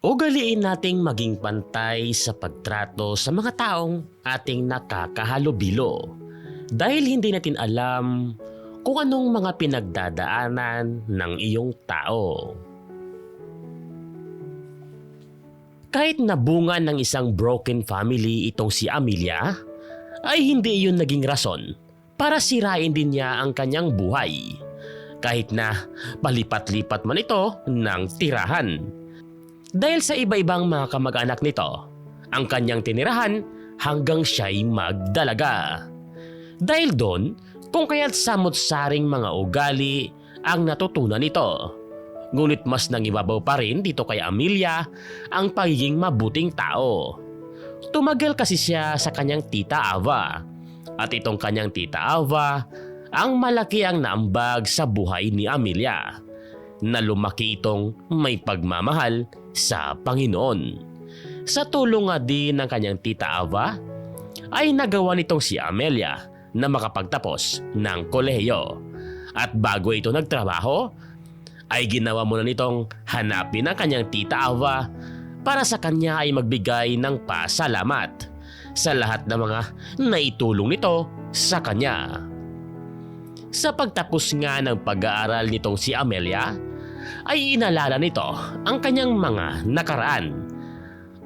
Ugaliin nating maging pantay sa pagtrato sa mga taong ating nakakahalubilo dahil hindi natin alam kung anong mga pinagdadaanan ng iyong tao. Kahit nabunga ng isang broken family itong si Amelia, ay hindi iyon naging rason para sirain din niya ang kanyang buhay. Kahit na palipat-lipat man ito ng tirahan. Dahil sa iba-ibang mga kamag-anak nito, ang kanyang tinirahan hanggang siya'y magdalaga. Dahil doon, kung kaya't samot-saring mga ugali ang natutunan nito. Ngunit mas nangibabaw pa rin dito kay Amelia ang pagiging mabuting tao. Tumagal kasi siya sa kanyang tita Ava. At itong kanyang tita Ava ang malaki ang naambag sa buhay ni Amelia na lumaki itong may pagmamahal sa Panginoon. Sa tulong nga din ng kanyang tita Ava, ay nagawa nitong si Amelia na makapagtapos ng kolehiyo. At bago ito nagtrabaho, ay ginawa muna nitong hanapin ang kanyang tita Ava para sa kanya ay magbigay ng pasalamat sa lahat ng mga naitulong nito sa kanya. Sa pagtapos nga ng pag-aaral nitong si Amelia, ay inalala nito ang kanyang mga nakaraan.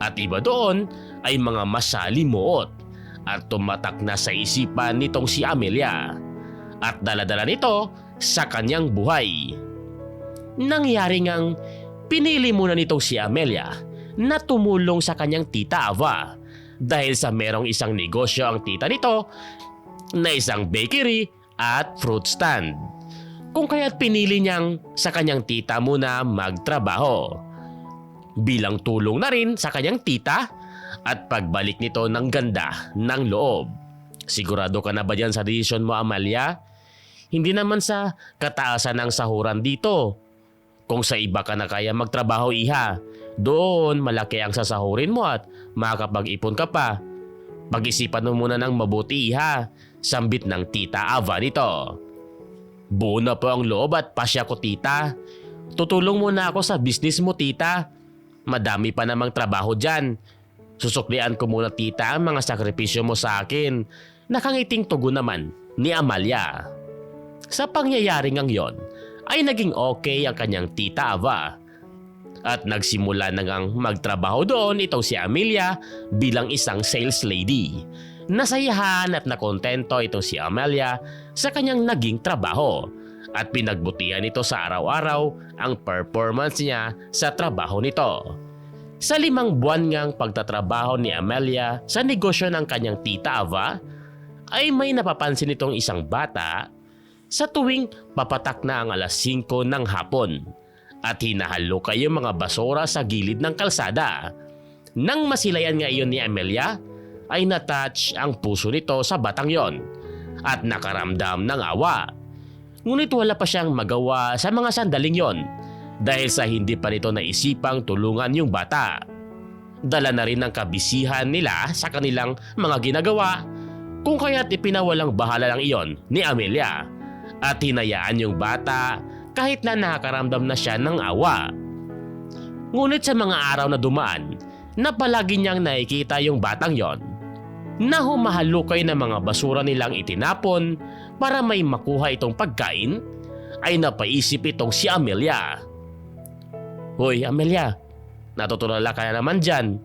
At iba doon ay mga masalimuot at tumatak na sa isipan nitong si Amelia at daladala nito sa kanyang buhay. Nangyari ngang pinili muna nitong si Amelia na tumulong sa kanyang tita Ava dahil sa merong isang negosyo ang tita nito na isang bakery at fruit stand. Kung kaya't pinili niyang sa kanyang tita muna magtrabaho. Bilang tulong na rin sa kanyang tita at pagbalik nito ng ganda ng loob. Sigurado ka na ba dyan sa desisyon mo Amalia? Hindi naman sa kataasan ng sahuran dito. Kung sa iba ka na kaya magtrabaho iha, doon malaki ang sasahurin mo at makakapag-ipon ka pa. Pag-isipan mo muna ng mabuti iha, sambit ng tita Ava nito. Buo na po ang loob at pasya ko tita. Tutulong muna ako sa business mo tita. Madami pa namang trabaho dyan. Susuklian ko muna tita ang mga sakripisyo mo sa akin. Nakangiting tugo naman ni Amalia. Sa pangyayari ngang yon, ay naging okay ang kanyang tita Ava. At nagsimula na ngang magtrabaho doon itong si Amelia bilang isang sales lady. Nasayahan at nakontento itong si Amelia sa kanyang naging trabaho at pinagbutihan nito sa araw-araw ang performance niya sa trabaho nito. Sa limang buwan ngang pagtatrabaho ni Amelia sa negosyo ng kanyang tita Ava, ay may napapansin itong isang bata sa tuwing papatak na ang alas 5 ng hapon at hinahalo kayo mga basura sa gilid ng kalsada. Nang masilayan nga iyon ni Amelia, ay natouch ang puso nito sa batang yon at nakaramdam ng awa. Ngunit wala pa siyang magawa sa mga sandaling yon dahil sa hindi pa nito naisipang tulungan yung bata. Dala na rin ng kabisihan nila sa kanilang mga ginagawa kung kaya't ipinawalang bahala lang iyon ni Amelia at hinayaan yung bata kahit na nakakaramdam na siya ng awa. Ngunit sa mga araw na dumaan, na palagi niyang nakikita yung batang yon na humahalukay ng mga basura nilang itinapon para may makuha itong pagkain, ay napaisip itong si Amelia. Hoy Amelia, natutulala ka na naman dyan.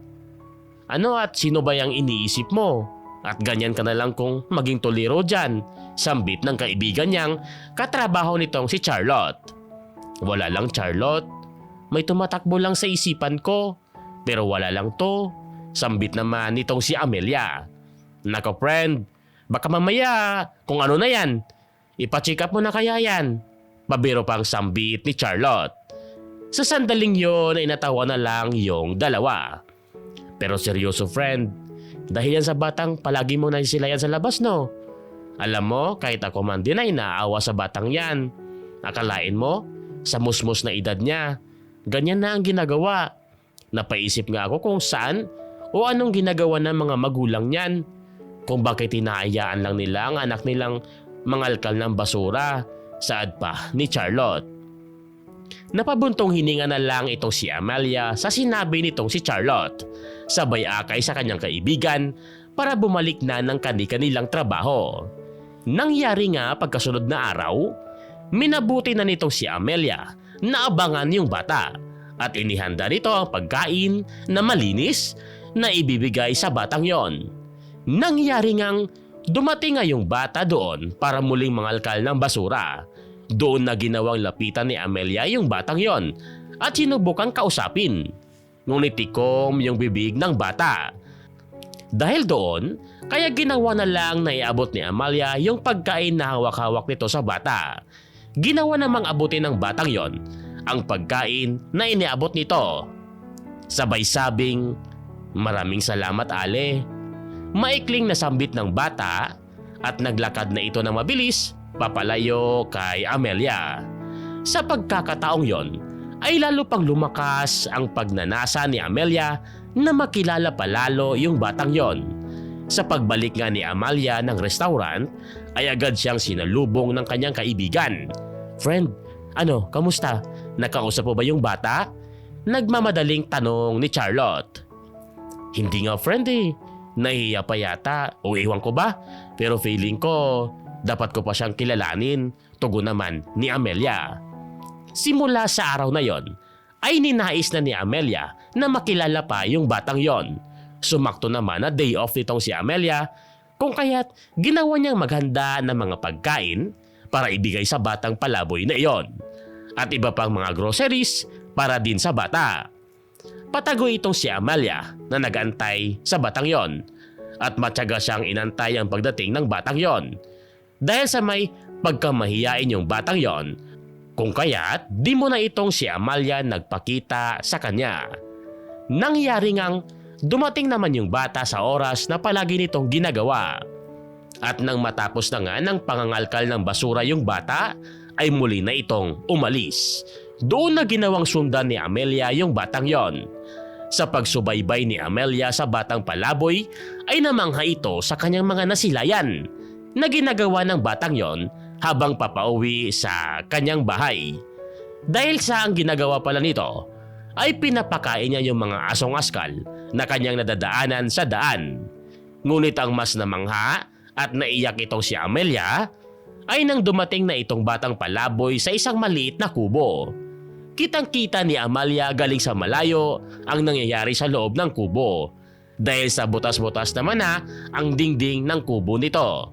Ano at sino ba yung iniisip mo? At ganyan ka na lang kung maging tuliro dyan, sambit ng kaibigan niyang katrabaho nitong si Charlotte. Wala lang Charlotte, may tumatakbo lang sa isipan ko, pero wala lang to, sambit naman nitong si Amelia. Nako friend, baka mamaya kung ano na yan, ipacheck up mo na kaya yan. Pabiro pang sambit ni Charlotte. Sa sandaling yon ay natawa na lang yung dalawa. Pero seryoso friend, dahil yan sa batang palagi mo na sa labas no. Alam mo, kahit ako man din ay naawa sa batang yan. Akalain mo, sa musmos na edad niya, ganyan na ang ginagawa. Napaisip nga ako kung saan o anong ginagawa ng mga magulang niyan. Kung bakit hinahayaan lang nila ang anak nilang mangalkal ng basura. Saad pa ni Charlotte. Napabuntong hininga na lang itong si Amalia sa sinabi nitong si Charlotte. Sabay akay sa kanyang kaibigan para bumalik na ng kani-kanilang trabaho. Nangyari nga pagkasunod na araw, minabuti na nitong si Amelia na abangan yung bata at inihanda nito ang pagkain na malinis na ibibigay sa batang yon. Nangyari ngang dumating nga yung bata doon para muling mangalkal ng basura. Doon na ginawang lapitan ni Amelia yung batang yon at sinubukang kausapin. Ngunit yung bibig ng bata. Dahil doon, kaya ginawa na lang na iabot ni Amalia yung pagkain na hawak-hawak nito sa bata. Ginawa namang abutin ng batang yon ang pagkain na iniabot nito. Sabay sabing, maraming salamat Ale. Maikling nasambit ng bata at naglakad na ito ng mabilis papalayo kay Amelia. Sa pagkakataong yon, ay lalo pang lumakas ang pagnanasa ni Amelia na makilala palalo yung batang yon. Sa pagbalik nga ni Amalia ng restaurant, ay agad siyang sinalubong ng kanyang kaibigan. Friend, ano, kamusta? Nakausap mo ba yung bata? Nagmamadaling tanong ni Charlotte. Hindi nga friend eh. Nahiya pa yata o iwan ko ba? Pero feeling ko, dapat ko pa siyang kilalanin. Tugon naman ni Amelia. Simula sa araw na yon, ay ninais na ni Amelia na makilala pa yung batang yon. Sumakto naman na day off nitong si Amelia kung kaya't ginawa niyang maghanda ng mga pagkain para ibigay sa batang palaboy na iyon at iba pang mga groceries para din sa bata. Patago itong si Amalia na nagantay sa batang yon at matyaga siyang inantay ang pagdating ng batang yon. Dahil sa may pagkamahiyain yung batang yon, kung kaya't di mo na itong si Amalia nagpakita sa kanya. Nangyari ngang dumating naman yung bata sa oras na palagi nitong ginagawa. At nang matapos na nga ng pangangalkal ng basura yung bata, ay muli na itong umalis. Doon na ginawang sundan ni Amelia yung batang yon. Sa pagsubaybay ni Amelia sa batang palaboy ay namangha ito sa kanyang mga nasilayan na ginagawa ng batang yon habang papauwi sa kanyang bahay. Dahil sa ang ginagawa pala nito ay pinapakain niya yung mga asong askal na kanyang nadadaanan sa daan. Ngunit ang mas namangha at naiyak itong si Amelia ay nang dumating na itong batang palaboy sa isang maliit na kubo. Kitang-kita ni Amalia galing sa malayo ang nangyayari sa loob ng kubo. Dahil sa butas-butas naman na ang dingding ng kubo nito.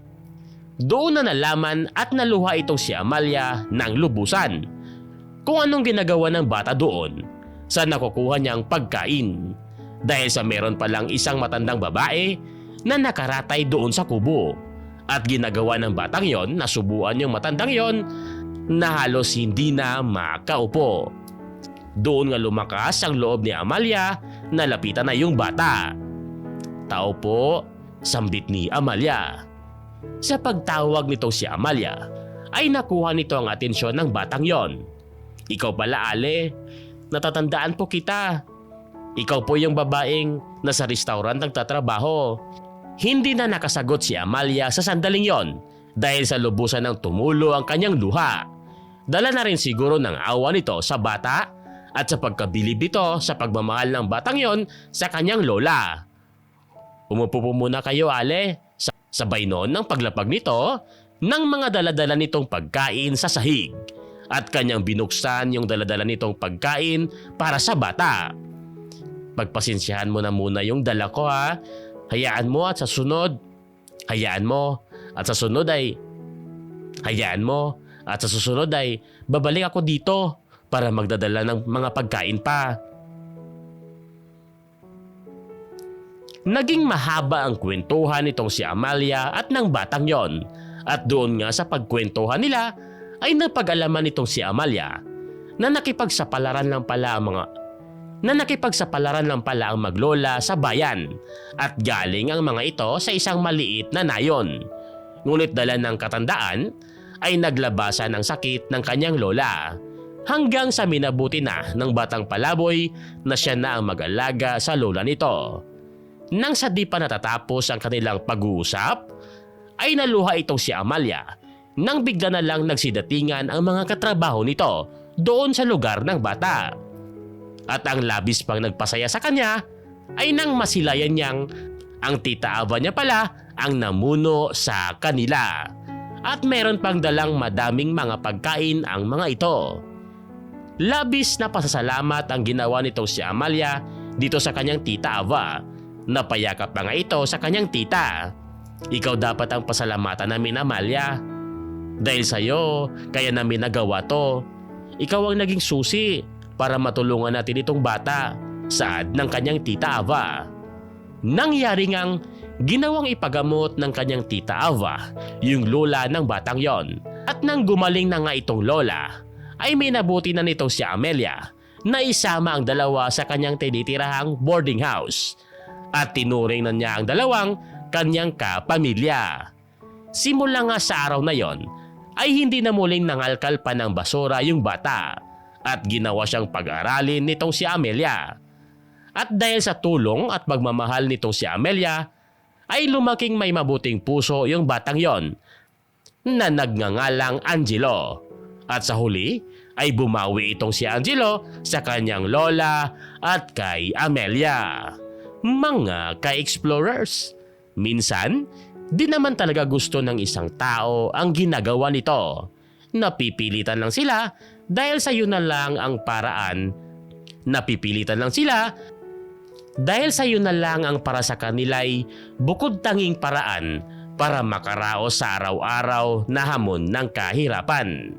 Doon na nalaman at naluha itong si Amalia ng lubusan. Kung anong ginagawa ng bata doon sa nakukuha niyang pagkain. Dahil sa meron palang isang matandang babae na nakaratay doon sa kubo. At ginagawa ng batang yon na subuan yung matandang yon na halos hindi na makaupo. Doon nga lumakas ang loob ni Amalia na lapitan na yung bata. Tao po, sambit ni Amalia. Sa pagtawag nito si Amalia, ay nakuha nito ang atensyon ng batang yon. Ikaw pala Ale, natatandaan po kita. Ikaw po yung babaeng nasa restaurant nagtatrabaho. Hindi na nakasagot si Amalia sa sandaling yon dahil sa lubusan ng tumulo ang kanyang luha. Dala na rin siguro ng awa nito sa bata at sa pagkabilib nito sa pagmamahal ng batang yon sa kanyang lola. Umupo po muna kayo Ale. Sa- Sabay noon ng paglapag nito ng mga daladala nitong pagkain sa sahig at kanyang binuksan yung daladala nitong pagkain para sa bata. Pagpasensyahan mo na muna yung dala ko ha. Hayaan mo at sa sunod, hayaan mo at sa sunod ay, hayaan mo at sa susunod ay babalik ako dito para magdadala ng mga pagkain pa. Naging mahaba ang kwentuhan nitong si Amalia at ng batang yon. At doon nga sa pagkwentuhan nila ay napag-alaman nitong si Amalia na nakipagsapalaran lang pala ang mga na nakipagsapalaran lang pala ang maglola sa bayan at galing ang mga ito sa isang maliit na nayon. Ngunit dala ng katandaan ay naglabasan ng sakit ng kanyang lola hanggang sa minabuti na ng batang palaboy na siya na ang mag-alaga sa lola nito. Nang sa di pa natatapos ang kanilang pag-uusap, ay naluha itong si Amalia nang bigla na lang nagsidatingan ang mga katrabaho nito doon sa lugar ng bata. At ang labis pang nagpasaya sa kanya ay nang masilayan niyang ang tita Ava niya pala ang namuno sa kanila. At meron pang dalang madaming mga pagkain ang mga ito. Labis na pasasalamat ang ginawa nito si Amalia dito sa kanyang tita Ava. Napayakap pa nga ito sa kanyang tita. Ikaw dapat ang pasalamatan namin Amalia. Dahil sa'yo, kaya namin nagawa to. Ikaw ang naging susi para matulungan natin itong bata. Saad ng kanyang tita Ava. Nangyari ngang ginawang ipagamot ng kanyang tita Ava yung lola ng batang yon. At nang gumaling na nga itong lola, ay may nabuti na nitong si Amelia na isama ang dalawa sa kanyang tinitirahang boarding house at tinuring na niya ang dalawang kanyang kapamilya. Simula nga sa araw na yon ay hindi na muling nangalkal pa ng basura yung bata at ginawa siyang pag-aralin nitong si Amelia. At dahil sa tulong at pagmamahal nitong si Amelia, ay lumaking may mabuting puso yung batang yon na nagngangalang Angelo. At sa huli ay bumawi itong si Angelo sa kanyang lola at kay Amelia. Mga ka-explorers, minsan di naman talaga gusto ng isang tao ang ginagawa nito. Napipilitan lang sila dahil sa yun na lang ang paraan. Napipilitan lang sila dahil sa yun na lang ang para sa kanila'y bukod tanging paraan para makaraos sa araw-araw na hamon ng kahirapan.